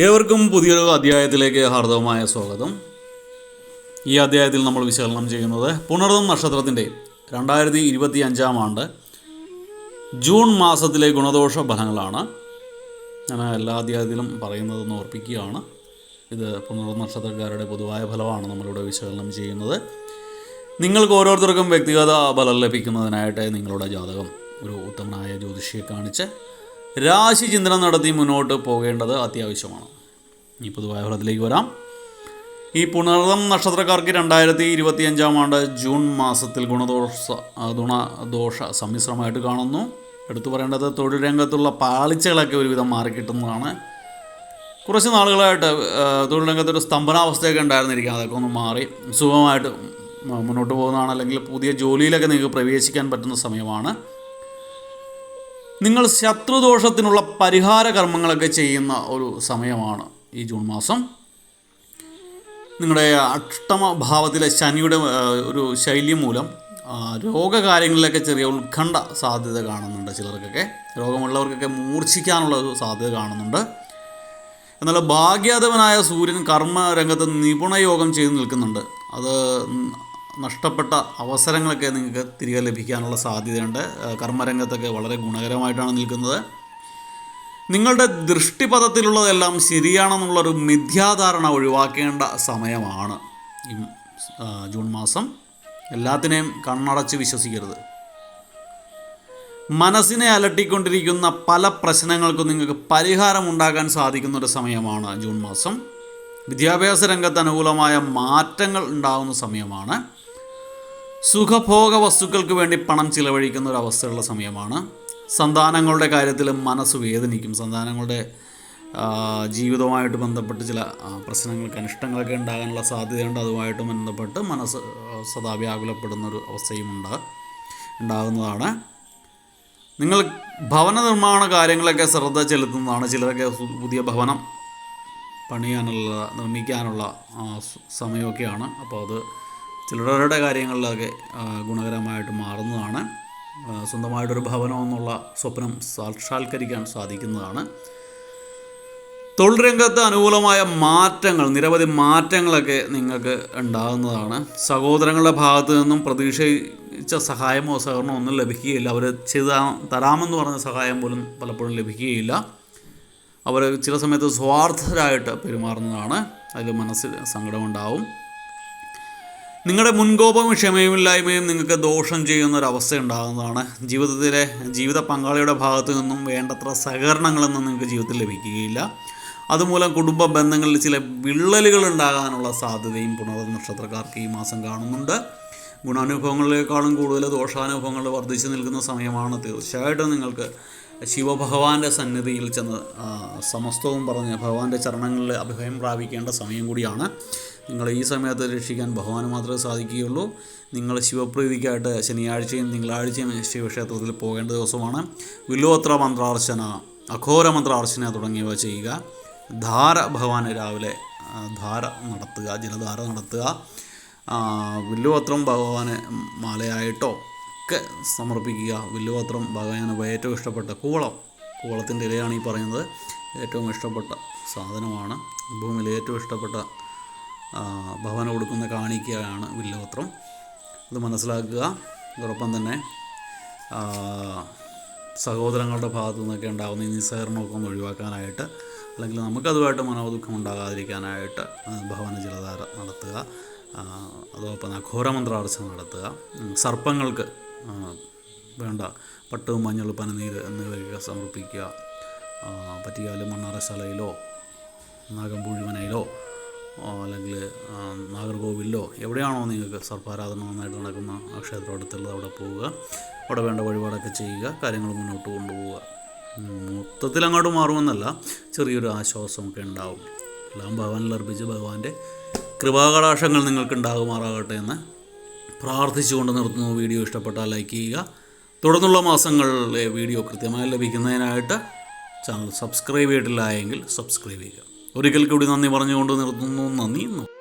ഏവർക്കും പുതിയൊരു അധ്യായത്തിലേക്ക് ഹാർദവമായ സ്വാഗതം. ഈ അധ്യായത്തിൽ നമ്മൾ വിശകലനം ചെയ്യുന്നത് പുണർദം നക്ഷത്രത്തിന്റെ രണ്ടായിരത്തി ഇരുപത്തി അഞ്ചാം ആണ്ട് ജൂൺ മാസത്തിലെ ഗുണദോഷ ഫലങ്ങളാണ്. ഞാൻ എല്ലാ അധ്യായത്തിലും പറയുന്നതെന്ന് ഓർപ്പിക്കുകയാണ്. ഇത് പുണർദം നക്ഷത്രക്കാരുടെ പൊതുവായ ഫലമാണ് നമ്മളിവിടെ വിശകലനം ചെയ്യുന്നത്. നിങ്ങൾക്ക് ഓരോരുത്തർക്കും വ്യക്തിഗത ഫലം ലഭിക്കുന്നതിനായിട്ട് നിങ്ങളുടെ ജാതകം ഒരു ഉത്തമനായ ജ്യോതിഷിയെ കാണിച്ച് രാശി ചിന്തനം നടത്തി മുന്നോട്ട് പോകേണ്ടത് അത്യാവശ്യമാണ്. ഈ പൊതുവായ ഫലത്തിലേക്ക് വരാം. ഈ പുണർദം നക്ഷത്രക്കാർക്ക് രണ്ടായിരത്തി ഇരുപത്തി അഞ്ചാം ആണ്ട് ജൂൺ മാസത്തിൽ ഗുണദോഷ ഗുണദോഷ സമ്മിശ്രമായിട്ട് കാണുന്നു. എടുത്തു പറയേണ്ടത് തൊഴിൽ രംഗത്തുള്ള പാളിച്ചകളൊക്കെ ഒരുവിധം മാറിക്കിട്ടുന്നതാണ്. കുറച്ച് നാളുകളായിട്ട് തൊഴിൽ രംഗത്തൊരു സ്തംഭനാവസ്ഥയൊക്കെ ഉണ്ടായിരുന്നിരിക്കാം അതൊക്കെ ഒന്ന് മാറി സുഖമായിട്ട് മുന്നോട്ട് പോകുന്നതാണ്. അല്ലെങ്കിൽ പുതിയ ജോലിയിലൊക്കെ നിങ്ങൾക്ക് പ്രവേശിക്കാൻ പറ്റുന്ന സമയമാണ്. നിങ്ങൾ ശത്രുദോഷത്തിനുള്ള പരിഹാര കർമ്മങ്ങളൊക്കെ ചെയ്യുന്ന ഒരു സമയമാണ് ഈ ജൂൺ മാസം. നിങ്ങളുടെ അഷ്ടമ ഭാവത്തിലെ ശനിയുടെ ഒരു ശൈലി മൂലം രോഗകാര്യങ്ങളിലൊക്കെ ചെറിയ ഉത്കണ്ഠ സാധ്യത കാണുന്നുണ്ട് ചിലർക്കൊക്കെ. രോഗമുള്ളവർക്കൊക്കെ മൂർച്ഛിക്കാനുള്ള ഒരു സാധ്യത കാണുന്നുണ്ട്. എന്നാൽ ഭാഗ്യാധവനായ സൂര്യൻ കർമ്മ കർമ്മരംഗത്ത് നിപുണയോഗം ചെയ്തു നിൽക്കുന്നുണ്ട്. അത് നഷ്ടപ്പെട്ട അവസരങ്ങളൊക്കെ നിങ്ങൾക്ക് തിരികെ ലഭിക്കാനുള്ള സാധ്യതയുണ്ട്. കർമ്മരംഗത്തൊക്കെ വളരെ ഗുണകരമായിട്ടാണ് നിൽക്കുന്നത്. നിങ്ങളുടെ ദൃഷ്ടിപഥത്തിലുള്ളതെല്ലാം ശരിയാണെന്നുള്ളൊരു മിഥ്യാധാരണ ഒഴിവാക്കേണ്ട സമയമാണ് ഈ ജൂൺ മാസം. എല്ലാത്തിനെയും കണ്ണടച്ച് വിശ്വസിക്കരുത്. മനസ്സിനെ അലട്ടിക്കൊണ്ടിരിക്കുന്ന പല പ്രശ്നങ്ങൾക്കും നിങ്ങൾക്ക് പരിഹാരം ഉണ്ടാക്കാൻ സാധിക്കുന്ന ഒരു സമയമാണ് ജൂൺ മാസം. വിദ്യാഭ്യാസ രംഗത്ത് അനുകൂലമായ മാറ്റങ്ങൾ ഉണ്ടാകുന്ന സമയമാണ്. സുഖഭോഗ വസ്തുക്കൾക്ക് വേണ്ടി പണം ചിലവഴിക്കുന്ന ഒരു അവസ്ഥയുള്ള സമയമാണ്. സന്താനങ്ങളുടെ കാര്യത്തിൽ മനസ്സ് വേദനിക്കും. സന്താനങ്ങളുടെ ജീവിതവുമായിട്ട് ബന്ധപ്പെട്ട് ചില പ്രശ്നങ്ങൾക്ക് അനിഷ്ടങ്ങളൊക്കെ ഉണ്ടാകാനുള്ള സാധ്യതയുണ്ട്. അതുമായിട്ട് ബന്ധപ്പെട്ട് മനസ്സ് സദാ വ്യാകുലപ്പെടുന്ന ഒരു അവസ്ഥയും ഉണ്ട് ഉണ്ടാകുന്നതാണ്. നിങ്ങൾ ഭവന നിർമ്മാണ കാര്യങ്ങളൊക്കെ ശ്രദ്ധ ചെലുത്തുന്നതാണ്. ചിലരൊക്കെ പുതിയ ഭവനം പണിയാനുള്ള നിർമ്മിക്കാനുള്ള സമയമൊക്കെയാണ്. അപ്പോൾ അത് ചിലരുടെ കാര്യങ്ങളിലൊക്കെ ഗുണകരമായിട്ട് മാറുന്നതാണ്. സ്വന്തമായിട്ടൊരു ഭവനം എന്നുള്ള സ്വപ്നം സാക്ഷാത്കരിക്കാൻ സാധിക്കുന്നതാണ്. തൊഴിൽ രംഗത്ത് അനുകൂലമായ മാറ്റങ്ങൾ നിരവധി മാറ്റങ്ങളൊക്കെ നിങ്ങൾക്ക് ഉണ്ടാകുന്നതാണ്. സഹോദരങ്ങളുടെ ഭാഗത്ത് നിന്നും പ്രതീക്ഷിച്ച സഹായമോ സഹകരണമോ ഒന്നും ലഭിക്കുകയില്ല. അവർ ചെയ്ത തരാമെന്ന് പറഞ്ഞ സഹായം പോലും പലപ്പോഴും ലഭിക്കുകയില്ല. അവർ ചില സമയത്ത് സ്വാർത്ഥരായിട്ട് പെരുമാറുന്നതാണ്. അതിൽ മനസ്സിൽ സങ്കടമുണ്ടാവും. നിങ്ങളുടെ മുൻകോപവും ക്ഷമയുമില്ലായ്മയും നിങ്ങൾക്ക് ദോഷം ചെയ്യുന്ന ഒരു അവസ്ഥ ഉണ്ടാകുന്നതാണ് ജീവിതത്തിലെ ജീവിത പങ്കാളിയുടെ ഭാഗത്തു നിന്നും വേണ്ടത്ര സഹകരണങ്ങളൊന്നും നിങ്ങൾക്ക് ജീവിതത്തിൽ ലഭിക്കുകയില്ല. അതുമൂലം കുടുംബ ബന്ധങ്ങളിൽ ചില വിള്ളലുകൾ ഉണ്ടാകാനുള്ള സാധ്യതയും പുണർ നക്ഷത്രക്കാർക്ക് ഈ മാസം കാണുന്നുണ്ട്. ഗുണാനുഭവങ്ങളെക്കാളും കൂടുതൽ ദോഷാനുഭവങ്ങൾ വർദ്ധിച്ചു നിൽക്കുന്ന സമയമാണ്. തീർച്ചയായിട്ടും നിങ്ങൾക്ക് ശിവഭഗവാന്റെ സന്നിധിയിൽ ചെന്ന് സമസ്തവും പറഞ്ഞ് ഭഗവാന്റെ ചരണങ്ങളിൽ അഭിഭയം പ്രാപിക്കേണ്ട സമയം കൂടിയാണ്. നിങ്ങൾ ഈ സമയത്ത് രക്ഷിക്കാൻ ഭഗവാന് മാത്രമേ സാധിക്കുകയുള്ളൂ. നിങ്ങൾ ശിവപ്രീതിക്കായിട്ട് ശനിയാഴ്ചയും തിങ്കളാഴ്ചയും ശിവക്ഷേത്രത്തിൽ പോകേണ്ട ദിവസമാണ്. വില്ലോത്ര മന്ത്രാർച്ചന അഘോര മന്ത്രാർച്ചന തുടങ്ങിയവ ചെയ്യുക. ധാര ഭഗവാന് രാവിലെ ധാര നടത്തുക ജലധാര നടത്തുക. വില്ലുപത്രം ഭഗവാന് മാലയായിട്ടോ ഒക്കെ സമർപ്പിക്കുക. വില്ലുപത്രം ഭഗവാന് ഏറ്റവും ഇഷ്ടപ്പെട്ട കൂവളം കൂവളത്തിന്റെ ഇലയാണ് ഈ പറയുന്നത്. ഏറ്റവും ഇഷ്ടപ്പെട്ട സാധനമാണ്. ഭൂമിയിൽ ഏറ്റവും ഇഷ്ടപ്പെട്ട ആ, ഭഗവാന് കൊടുക്കുന്ന കാണിക്കയാണ് വില്ലുപത്രം അത് മനസ്സിലാക്കുക. അതോടൊപ്പം തന്നെ സഹോദരങ്ങളുടെ ഭാഗത്തു നിന്നൊക്കെ ഉണ്ടാകുന്ന ഈ നിസ്സഹകരണമൊക്കെ ഒന്ന് ഒഴിവാക്കാനായിട്ട് അല്ലെങ്കിൽ നമുക്കതുമായിട്ട് മനോദുഃഖം ഉണ്ടാകാതിരിക്കാനായിട്ട് ഭവന ജലധാര നടത്തുക. അതോടൊപ്പം തന്നെ അഘോരമന്ത്രാർച്ചന നടത്തുക. സർപ്പങ്ങൾക്ക് വേണ്ട. പട്ടും മഞ്ഞൾ പനനീര് എന്നിവയൊക്കെ സമർപ്പിക്കുക. പറ്റിയാലും മണ്ണാറശാലയിലോ നാഗമ്പൂഴിമനയിലോ ആ, അല്ലെങ്കിൽ നാഗർകോവിലോ എവിടെയാണോ നിങ്ങൾക്ക് സർപ്പാരാധന നന്നായിട്ട് നടക്കുന്ന ആ ക്ഷേത്രത്തിലുള്ളത് അവിടെ പോവുക. അവിടെ വേണ്ട വഴിപാടൊക്കെ ചെയ്യുക. കാര്യങ്ങൾ മുന്നോട്ട് കൊണ്ടുപോവുക. മൊത്തത്തിൽ അങ്ങോട്ട് മാറുമെന്നല്ല ചെറിയൊരു ആശ്വാസമൊക്കെ ഉണ്ടാവും. എല്ലാം ഭഗവാനിൽ അർപ്പിച്ച് ഭഗവാന്റെ കൃപാകടാക്ഷങ്ങൾ നിങ്ങൾക്ക് ഉണ്ടാകുമാറാകട്ടെ എന്ന് പ്രാർത്ഥിച്ചുകൊണ്ട് നിർത്തുന്നു. വീഡിയോ ഇഷ്ടപ്പെട്ടാൽ ലൈക്ക് ചെയ്യുക. തുടർന്നുള്ള മാസങ്ങളിലെ വീഡിയോ കൃത്യമായി ലഭിക്കുന്നതിനായിട്ട് ചാനൽ സബ്സ്ക്രൈബ് ചെയ്തിട്ടില്ല എങ്കിൽ സബ്സ്ക്രൈബ് ചെയ്യുക. ഒരിക്കൽ കൂടി നന്ദി പറഞ്ഞുകൊണ്ട് നിർത്തുന്നു. നന്ദി.